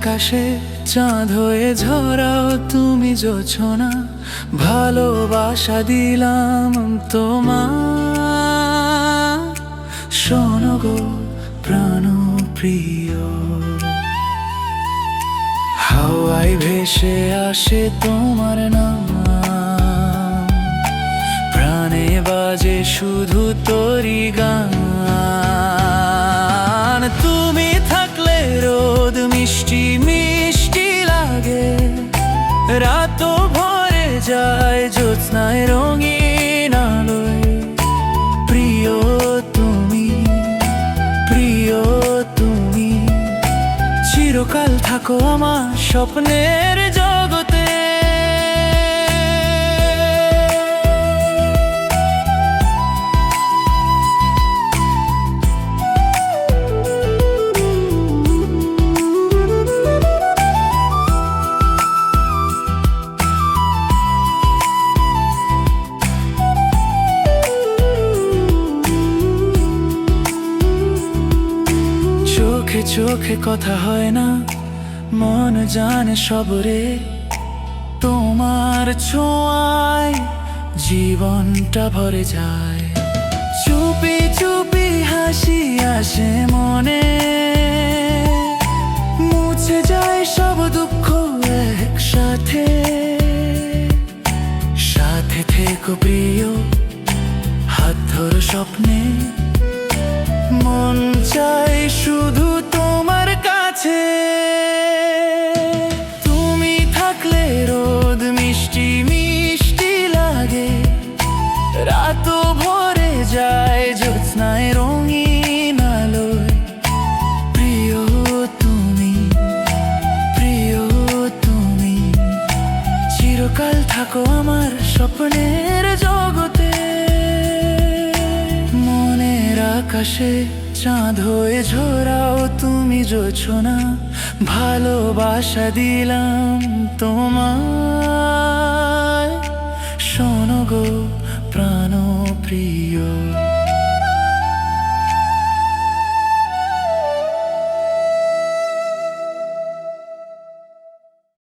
আকাশে চাঁদ হয়ে ঝরাও তুমি জোছনা ভালোবাসা দিলাম তোমার। শোনো গো প্রাণ প্রিয় হাওয়াই ভেসে আসে তোমার নাম। প্রাণে বাজে শুধু তোরি গান। ভরে যায় জ্যোৎস্নায় রঙিন প্রিয় তুমি প্রিয় তুমি চিরকাল থাকো আমার স্বপ্নের জগতে চোখে চোখে কথা হয় না, মন জানে সবরে তোমার ছোঁয়ায় জীবনটা ভরে যায়। চুপি চুপি হাসি আসে মনে। মুছে যায় সব দুঃখ একসাথে। সাথে থেকো প্রিয়, হাত ধরো স্বপ্নে। মন চাই শুধু কাছে তুমি থাকলে রোদ মিষ্টি মিষ্টি লাগে। রাত ভরে যায় জ্যোৎস্নায় রঙিন আলোয়। প্রিয় তুমি প্রিয় তুমি, চিরকাল থাকো আমার স্বপ্নের জগতে। মনের আকাশে চাঁদ হয়ে ঝোরাও তুমি জোছনা ভালোবাসা দিলাম তোমায়। শোনো গো প্রাণ প্রিয়